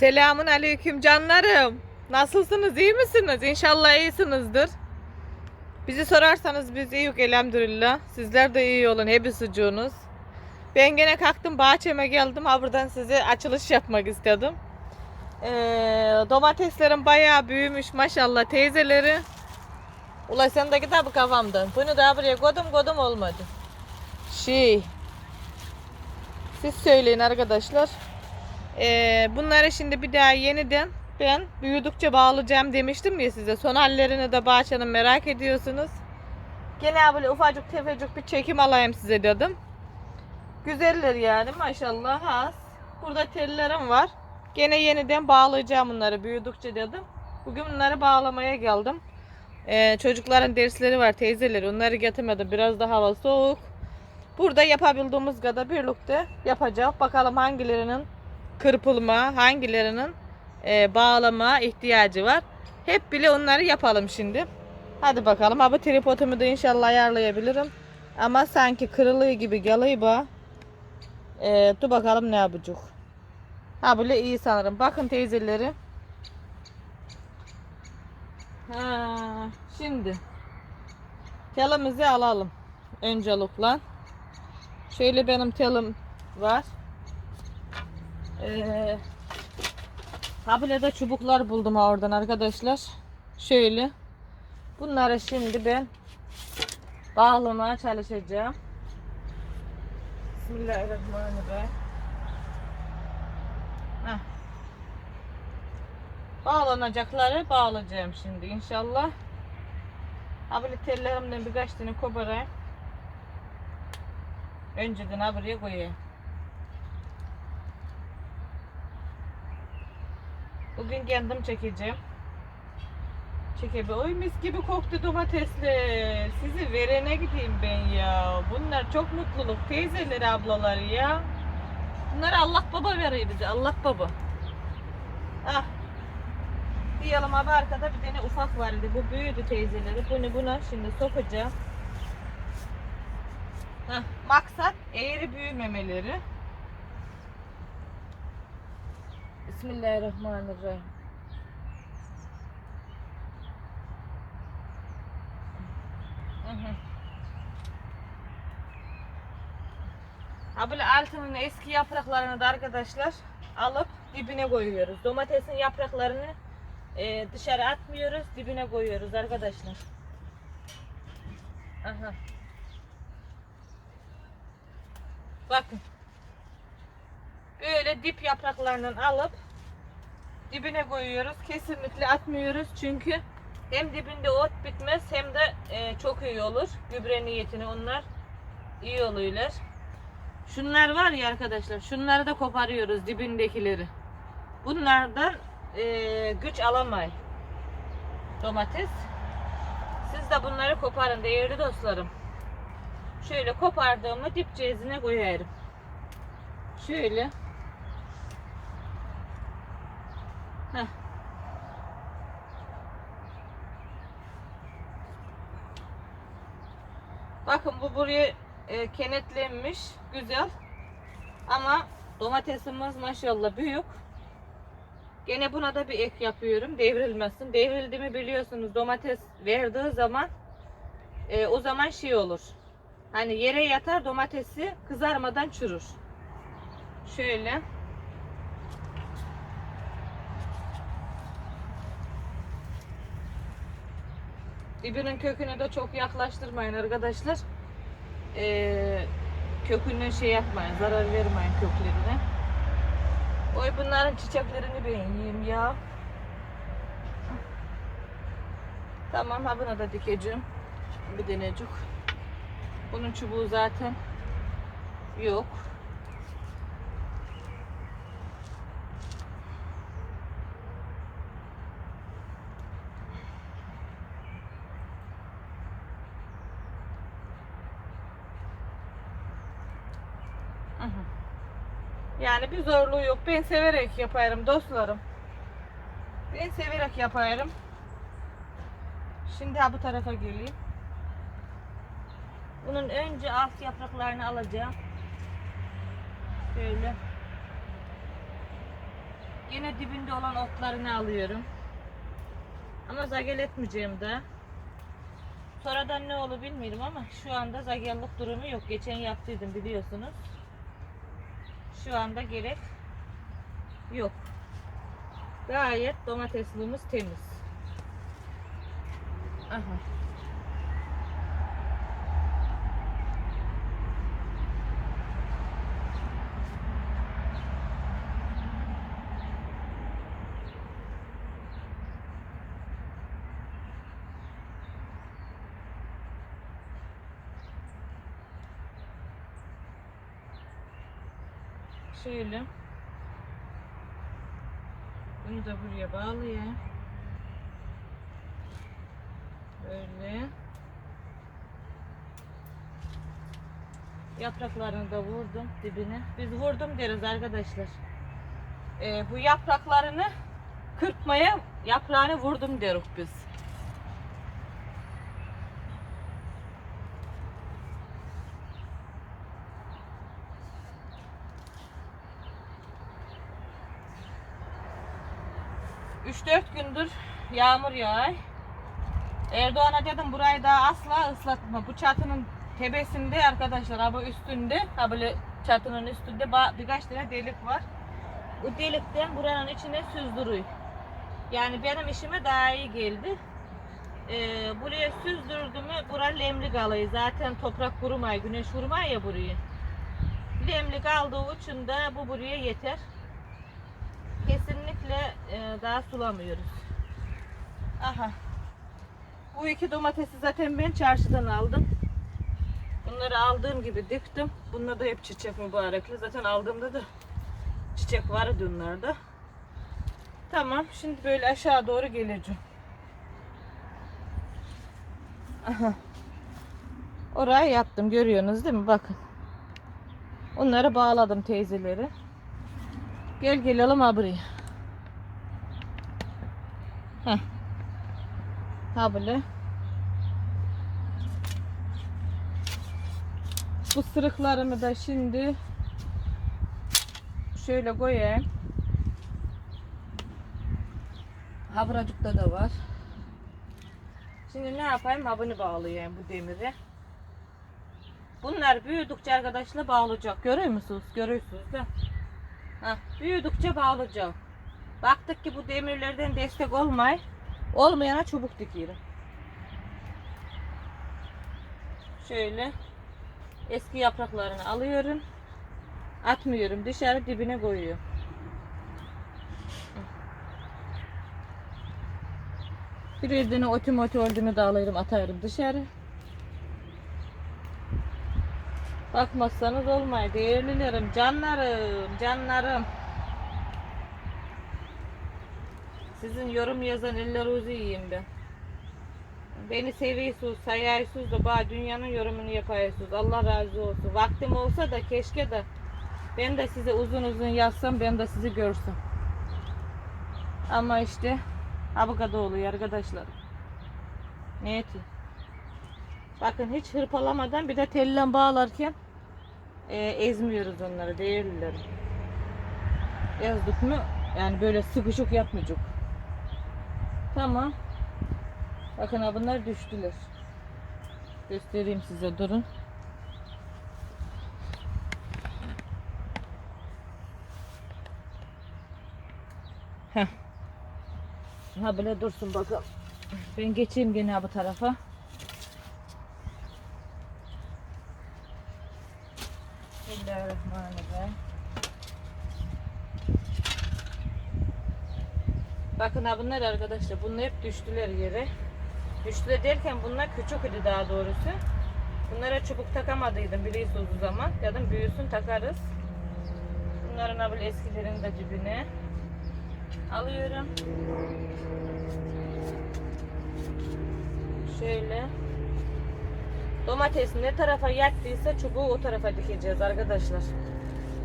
Selamun aleyküm canlarım. Nasılsınız? iyi misiniz? İnşallah iyisinizdir. Bizi sorarsanız biz iyiyiz elhamdülillah. Sizler de iyi olun. Hepsi sucuğunuz. Ben gene kalktım bahçeme geldim. Ha buradan size açılış yapmak istedim. Ee, domateslerim bayağı büyümüş maşallah teyzeleri. Ula sen de git abi kafamdan. Bunu da buraya koydum koydum olmadı. Şey. Siz söyleyin arkadaşlar. Ee, bunları şimdi bir daha yeniden ben büyüdükçe bağlayacağım demiştim ya size. Son hallerini de bahçenin merak ediyorsunuz. Gene böyle ufacık tefecik bir çekim alayım size dedim. Güzeller yani maşallah az. Burada tellerim var. Gene yeniden bağlayacağım bunları büyüdükçe dedim. Bugün bunları bağlamaya geldim. Ee, çocukların dersleri var teyzeleri. Onları getirmedim. Biraz da hava soğuk. Burada yapabildiğimiz kadar birlikte yapacağız. Bakalım hangilerinin kırpılma, hangilerinin e, bağlama ihtiyacı var. Hep bile onları yapalım şimdi. Hadi bakalım. Abi tripodumu da inşallah ayarlayabilirim. Ama sanki kırılığı gibi geliyor. E, dur bakalım ne yapacak. Ha böyle iyi sanırım. Bakın teyzeleri. Ha, şimdi telimizi alalım. Öncelikle. Şöyle benim telim var. Ee, çubuklar buldum oradan arkadaşlar. Şöyle. Bunları şimdi ben bağlamaya çalışacağım. Bismillahirrahmanirrahim. Heh. Bağlanacakları bağlayacağım şimdi inşallah. Habile tellerimden birkaç tane koparayım. Önceden ha buraya koyayım. Bugün kendim çekeceğim. Çekebe. Oy mis gibi koktu domatesler. Sizi verene gideyim ben ya. Bunlar çok mutluluk. Teyzeleri ablaları ya. Bunları Allah baba veriyor bize. Allah baba. Ah. Diyelim abi arkada bir tane ufak vardı. Bu büyüdü teyzeleri. Bunu buna şimdi sokacağım. Heh, maksat eğri büyümemeleri. Bismillahirrahmanirrahim. Ha böyle altının eski yapraklarını da arkadaşlar alıp dibine koyuyoruz. Domatesin yapraklarını e, dışarı atmıyoruz, dibine koyuyoruz arkadaşlar. Aha. Bakın. Böyle dip yapraklarından alıp dibine koyuyoruz. Kesinlikle atmıyoruz çünkü hem dibinde ot bitmez hem de e, çok iyi olur. Gübre niyetine onlar iyi oluyorlar. Şunlar var ya arkadaşlar şunları da koparıyoruz dibindekileri. Bunlardan e, güç alamayın. Domates. Siz de bunları koparın değerli dostlarım. Şöyle kopardığımı dip cezine koyarım. Şöyle. Heh. Bakın bu buraya e, kenetlenmiş. Güzel. Ama domatesimiz maşallah büyük. Gene buna da bir ek yapıyorum. Devrilmesin. Devrildi mi biliyorsunuz domates verdiği zaman e, o zaman şey olur. Hani yere yatar domatesi kızarmadan çürür. Şöyle. Dibinin köküne de çok yaklaştırmayın arkadaşlar. Ee, köküne şey yapmayın, zarar vermeyin köklerine. Oy bunların çiçeklerini ben yiyeyim ya. Tamam ha buna da dikeceğim. Bir denecik. Bunun çubuğu zaten yok. Hı hı. Yani bir zorluğu yok. Ben severek yaparım dostlarım. Ben severek yaparım. Şimdi ha bu tarafa geleyim. Bunun önce alt yapraklarını alacağım. Şöyle. Yine dibinde olan otlarını alıyorum. Ama zagel etmeyeceğim de. Sonradan ne olur bilmiyorum ama şu anda zagellik durumu yok. Geçen yaptıydım biliyorsunuz. Şu anda gerek yok. Gayet domatesliğimiz temiz. Aha. Şöyle. Bunu da buraya bağlayayım. Böyle. Yapraklarını da vurdum dibine. Biz vurdum deriz arkadaşlar. Ee, bu yapraklarını kırpmaya yaprağını vurdum deriz biz. Üç dört gündür yağmur yağay. Erdoğan'a dedim burayı daha asla ıslatma. Bu çatının tepesinde arkadaşlar abi üstünde ha böyle çatının üstünde birkaç tane delik var. Bu delikten buranın içine süzdürüyor. Yani benim işime daha iyi geldi. Ee, buraya süzdürdü mü bura lemli kalıyor. Zaten toprak kurumay, güneş vurmay ya burayı. Lemli kaldığı için de bu buraya yeter. Kesinlikle daha sulamıyoruz. Aha. Bu iki domatesi zaten ben çarşıdan aldım. Bunları aldığım gibi diktim. Bunlar da hep çiçek mübarekli. Zaten aldığımda da çiçek vardı onlarda. Tamam. Şimdi böyle aşağı doğru geleceğim. Aha. Oraya yaptım. Görüyorsunuz değil mi? Bakın. Onları bağladım teyzeleri. Gel gelelim ha buraya. Ha böyle. Bu sırıklarımı da şimdi şöyle koyayım. Ha buracıkta da var. Şimdi ne yapayım? Ha bağlayayım bu demiri. Bunlar büyüdükçe arkadaşlar bağlayacak. Görüyor musunuz? Görüyorsunuz da. Büyüdükçe bağlayacak. Baktık ki bu demirlerden destek olmay. Olmayana çubuk dikiyorum. Şöyle eski yapraklarını alıyorum. Atmıyorum. Dışarı dibine koyuyorum. Bir yerden otu motu olduğunu da alırım atarım dışarı. Bakmazsanız olmay değerlilerim, canlarım, canlarım. Sizin yorum yazan ellerinizi yiyeyim ben. Beni seviyorsunuz, sayıyorsunuz da bana dünyanın yorumunu yapıyorsunuz. Allah razı olsun. Vaktim olsa da keşke de ben de size uzun uzun yazsam ben de sizi görsem. Ama işte ha bu kadar oluyor arkadaşlar. Eteyim? Bakın hiç hırpalamadan bir de telle bağlarken e, ezmiyoruz onları değerliler. Ezdik mü yani böyle sıkışık yapmayacak. Tamam. Bakın ha bunlar düştüler. Göstereyim size durun. Heh. Ha böyle dursun bakalım. Ben geçeyim gene bu tarafa. Bismillahirrahmanirrahim. Bakın bunlar arkadaşlar. Bunlar hep düştüler yere. Düştüler derken bunlar küçük idi daha doğrusu. Bunlara çubuk takamadıydım biliyorsunuz o zaman. Dedim büyüsün takarız. Bunların ha böyle eskilerin de dibine alıyorum. Şöyle. Domates ne tarafa yattıysa çubuğu o tarafa dikeceğiz arkadaşlar.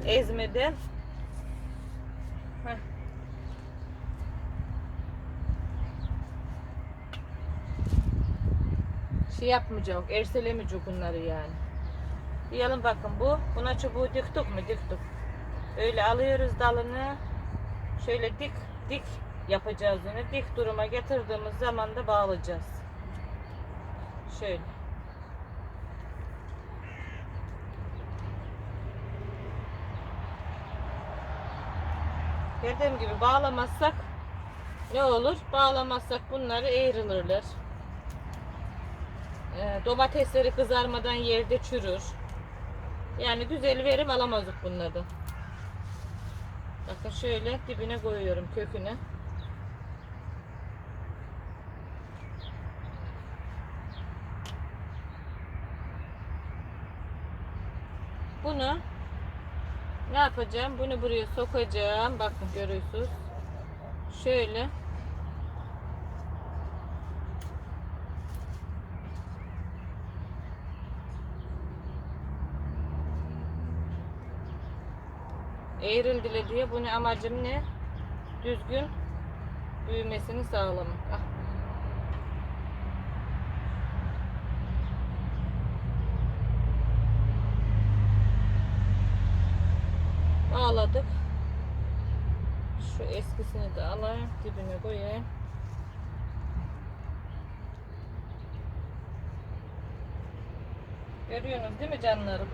Ezmeden. Şey yapmayacak, erselemeyecek bunları yani. Diyelim bakın bu, buna çubuğu diktik mi? Diktik. Öyle alıyoruz dalını. Şöyle dik dik yapacağız onu. Dik duruma getirdiğimiz zaman da bağlayacağız. Şöyle. Dediğim gibi bağlamazsak ne olur? Bağlamazsak bunları eğrilirler. Ee, domatesleri kızarmadan yerde çürür. Yani güzel verim alamazdık bunlardan. Bakın şöyle dibine koyuyorum köküne. Bunu ne yapacağım? Bunu buraya sokacağım. Bakın görüyorsunuz. Şöyle. Eğrildile diye bunu amacım ne? Düzgün büyümesini sağlamak. Ah. Bağladık. Şu eskisini de alayım, dibine koyayım. Görüyorsunuz değil mi canlarım?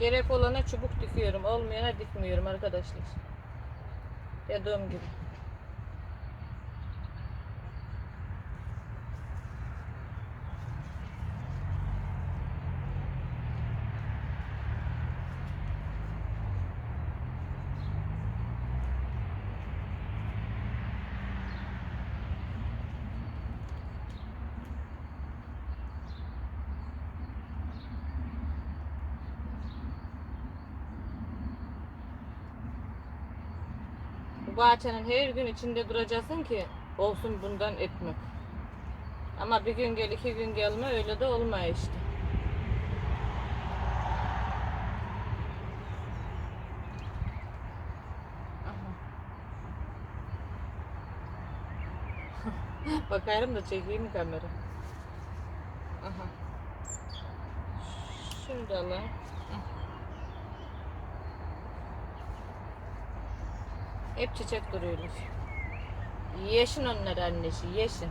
Gerek olana çubuk dikiyorum. Olmayana dikmiyorum arkadaşlar. Dediğim gibi. Bahçenin her gün içinde duracaksın ki olsun bundan etmek. Ama bir gün gel iki gün gelme öyle de olmuyor işte. Bakarım da çekeyim kamera? Aha. Şunu da. Hep çiçek duruyorlar. Yeşin onlar annesi, yeşin.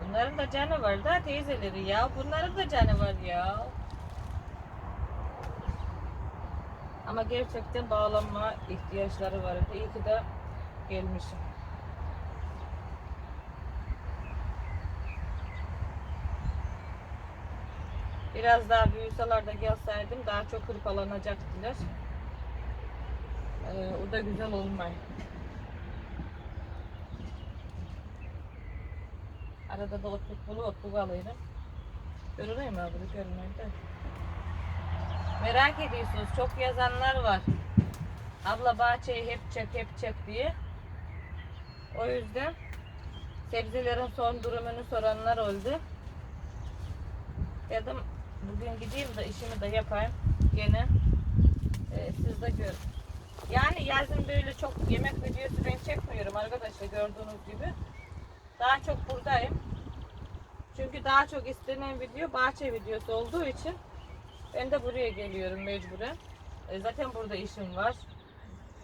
Bunların da canı var da teyzeleri ya. Bunların da canı var ya. Ama gerçekten bağlanma ihtiyaçları vardı. İyi ki de gelmişim. Biraz daha büyüseler de gelseydim daha çok hırpalanacaktılar. Ee, o da güzel olmay. Arada da otluk bulu otluk alıyorum. Görünüyor mu abi? Görünüyor da. Merak ediyorsunuz. Çok yazanlar var. Abla bahçeyi hep çek hep çek diye. O yüzden sebzelerin son durumunu soranlar oldu. Dedim bugün gideyim de işimi de yapayım. Gene e, siz de görün. Yani yazın böyle çok yemek videosu ben çekmiyorum arkadaşlar gördüğünüz gibi. Daha çok buradayım. Çünkü daha çok istenen video bahçe videosu olduğu için ben de buraya geliyorum mecburen. E, zaten burada işim var.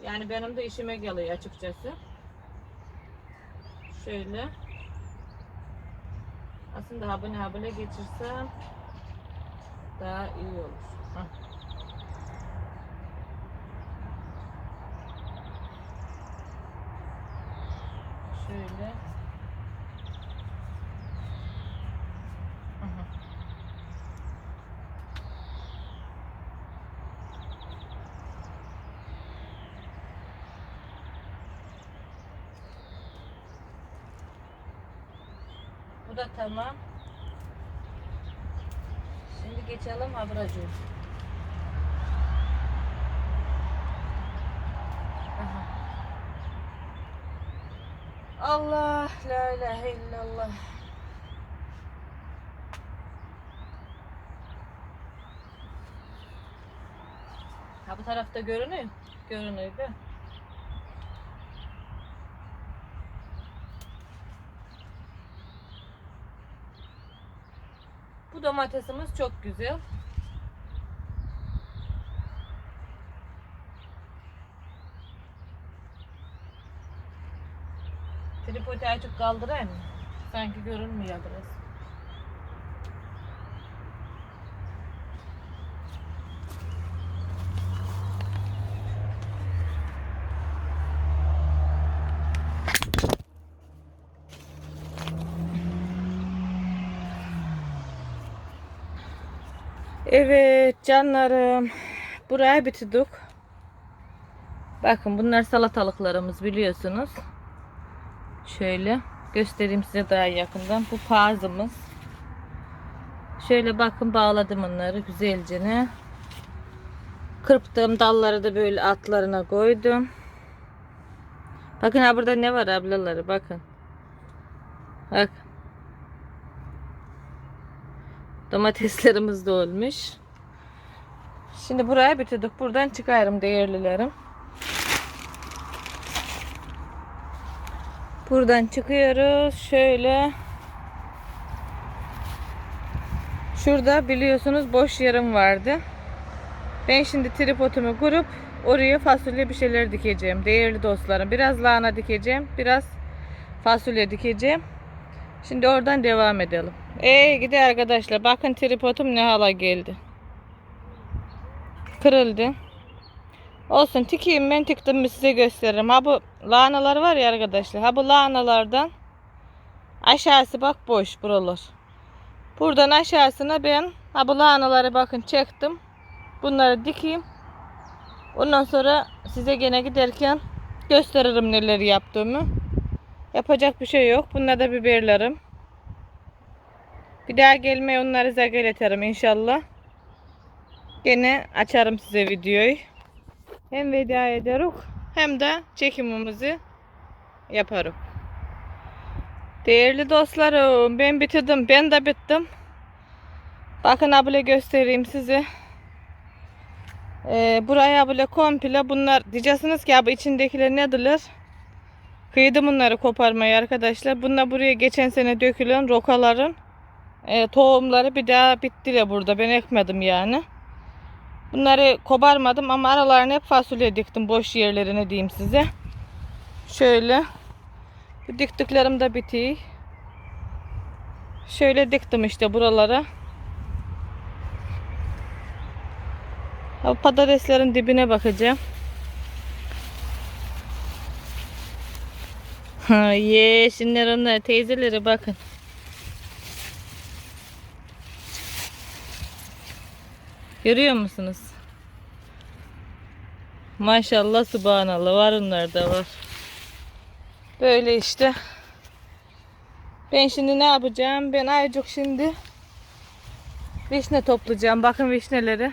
Yani benim de işime geliyor açıkçası. Şöyle. Aslında habine habine geçirsem daha iyi olur. Hah. Şöyle. Bu da tamam. Geçelim abracı. Allah la ilahe illallah. Ha bu tarafta görünüyor. Görünüyor değil mi? Domatesimiz çok güzel. Tripodu azıcık kaldırayım mı? Sanki görünmüyor biraz. Evet canlarım. Buraya bitirdik. Bakın bunlar salatalıklarımız biliyorsunuz. Şöyle göstereyim size daha yakından. Bu pazımız. Şöyle bakın bağladım onları güzelce ne. Kırptığım dalları da böyle altlarına koydum. Bakın ha burada ne var ablaları bakın. Bak. Domateslerimiz de olmuş. Şimdi buraya bitirdik. Buradan çıkarım değerlilerim. Buradan çıkıyoruz. Şöyle. Şurada biliyorsunuz boş yerim vardı. Ben şimdi tripodumu kurup oraya fasulye bir şeyler dikeceğim. Değerli dostlarım. Biraz lahana dikeceğim. Biraz fasulye dikeceğim. Şimdi oradan devam edelim. Ee gidi arkadaşlar. Bakın tripodum ne hala geldi. Kırıldı. Olsun tikeyim ben tiktim mi size gösteririm. Ha bu lahanalar var ya arkadaşlar. Ha bu lahanalardan aşağısı bak boş buralar. Buradan aşağısına ben ha bu lahanaları bakın çektim. Bunları dikeyim. Ondan sonra size gene giderken gösteririm neleri yaptığımı. Yapacak bir şey yok. Bunlar da biberlerim. Bir daha gelmeye onları zagaletirim inşallah. Gene açarım size videoyu. Hem veda ederiz hem de çekimimizi yaparım. Değerli dostlarım ben bitirdim. Ben de bittim. Bakın abile göstereyim size. Ee, buraya abile komple bunlar diyeceksiniz ki abi içindekiler nedirler? Kıydım bunları koparmayı arkadaşlar. Bunlar buraya geçen sene dökülen rokaların e, tohumları bir daha bittiler burada. Ben ekmedim yani. Bunları koparmadım ama aralarına hep fasulye diktim. Boş yerlerine diyeyim size. Şöyle. Diktiklerim de bitiyor. Şöyle diktim işte buralara. Patateslerin dibine bakacağım. Ha, ye, şimdi onlar teyzeleri bakın. Görüyor musunuz? Maşallah subhanallah var onlar da var. Böyle işte. Ben şimdi ne yapacağım? Ben ayıcık şimdi vişne toplayacağım. Bakın vişneleri.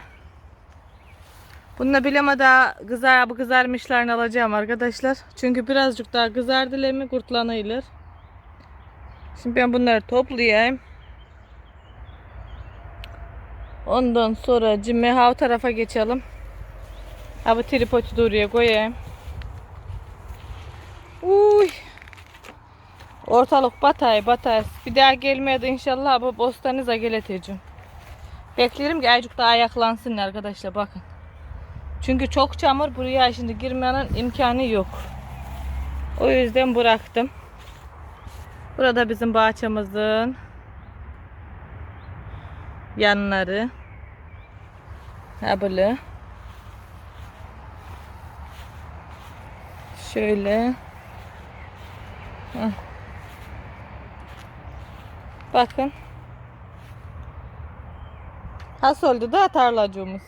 Bununla bileme daha kızar, bu kızarmışlarını alacağım arkadaşlar. Çünkü birazcık daha kızardılar mı kurtlanıyorlar. Şimdi ben bunları toplayayım. Ondan sonra cime ha o tarafa geçelim. Ha bu tripodu da oraya koyayım. Uy. Ortalık batay batay. Bir daha gelmeye de inşallah bu bostanıza geleteceğim. Beklerim ki azıcık daha ayaklansın arkadaşlar bakın. Çünkü çok çamur buraya şimdi girmenin imkanı yok. O yüzden bıraktım. Burada bizim bahçemizin yanları. Ha böyle. Şöyle. Bakın. Has oldu da tarlacığımız.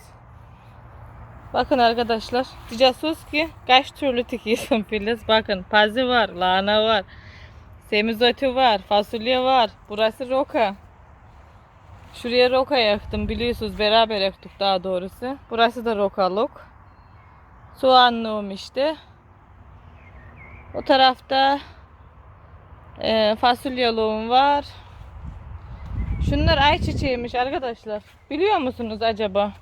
Bakın arkadaşlar. Diyeceksiniz ki kaç türlü tikiyorsun Filiz. Bakın pazi var, lahana var. Semizotu var, fasulye var. Burası roka. Şuraya roka yaktım biliyorsunuz beraber yaktık daha doğrusu. Burası da rokalık. Soğanlığım işte. O tarafta e, fasulyelığım var. Şunlar ayçiçeğiymiş arkadaşlar. Biliyor musunuz acaba?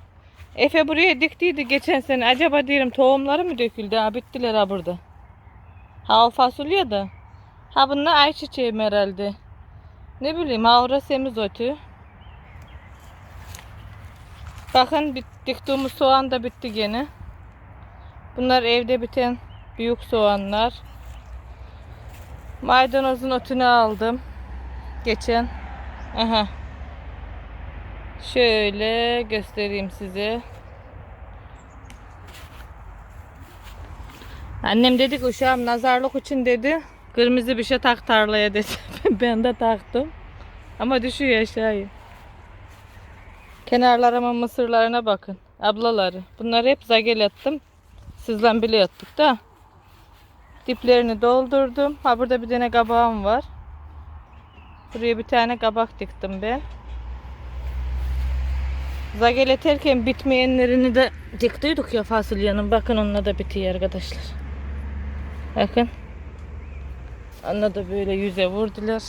Efe buraya diktiydi geçen sene. Acaba diyorum tohumları mı döküldü? Ha bittiler ha burada. Ha o fasulye de. Ha bunlar ayçiçeğim herhalde. Ne bileyim ha orası semizotu. Bakın diktiğimiz soğan da bitti gene. Bunlar evde biten büyük soğanlar. Maydanozun otunu aldım. Geçen. Aha. Şöyle göstereyim size. Annem dedi ki uşağım nazarlık için dedi. Kırmızı bir şey tak tarlaya dedi. ben de taktım. Ama düşüyor aşağıya. Kenarlarımın mısırlarına bakın. Ablaları. Bunları hep zagel attım. Sizden bile attık da. Diplerini doldurdum. Ha burada bir tane kabağım var. Buraya bir tane kabak diktim ben. Zagel eterken bitmeyenlerini de diktiydik ya fasulyenin. Bakın onunla da bitiyor arkadaşlar. Bakın. Onunla da böyle yüze vurdular.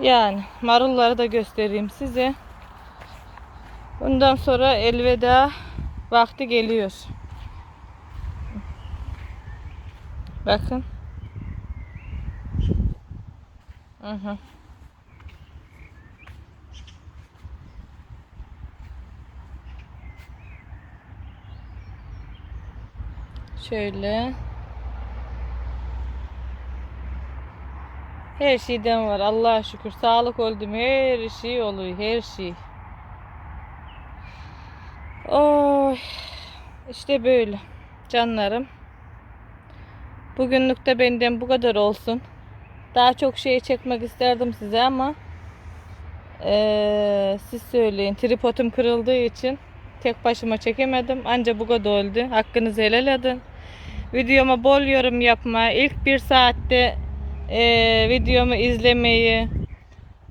Yani marulları da göstereyim size. Bundan sonra elveda vakti geliyor. Bakın. Hı hı. Şöyle. Her şeyden var Allah'a şükür. Sağlık oldu mu her şey oluyor. Her şey. Oy. İşte böyle. Canlarım. Bugünlük de benden bu kadar olsun. Daha çok şey çekmek isterdim size ama eee, siz söyleyin. Tripodum kırıldığı için tek başıma çekemedim. Anca bu kadar oldu. Hakkınızı helal edin. Videoma bol yorum yapmayı, ilk bir saatte eee, videomu izlemeyi,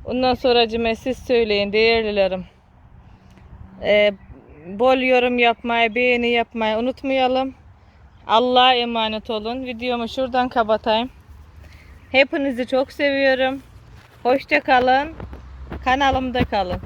ondan sonra siz söyleyin değerlilerim. Eee, bol yorum yapmayı, beğeni yapmayı unutmayalım. Allah'a emanet olun. Videomu şuradan kapatayım. Hepinizi çok seviyorum. Hoşça kalın. Kanalımda kalın.